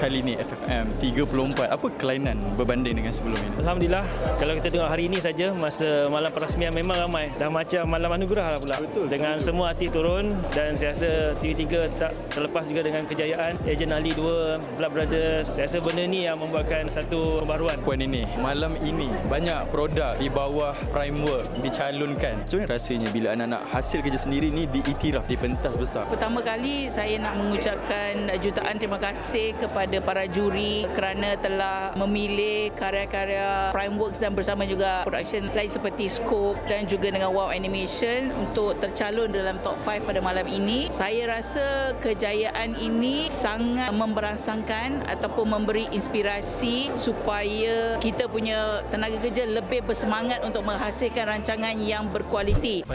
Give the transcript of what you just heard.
kali ni FFM 34. Apa kelainan berbanding dengan sebelum ini? Alhamdulillah kalau kita tengok hari ini saja masa malam perasmian memang ramai dah macam malam anugerah lah pula Betul. dengan semua artis turun dan saya rasa TV3 tak terlepas juga dengan kejayaan Ejen Ali 2 Blood Brothers saya rasa benda ni yang membuatkan satu pembaruan Puan ini, malam ini banyak produk di bawah Primework dicalonkan. Macam mana rasanya bila anak-anak hasil kerja sendiri ni diiktiraf di pentas besar? Pertama kali saya nak mengucapkan jutaan terima kasih kepada para juri kerana telah memilih karya-karya Primeworks dan bersama juga production lain seperti Scope dan juga dengan Wow Animation untuk tercalon dalam top 5 pada malam ini. Saya rasa kejayaan ini sangat memberangsangkan ataupun memberi inspirasi supaya kita punya tenaga kerja lebih bersemangat untuk menghasilkan rancangan yang berkualiti.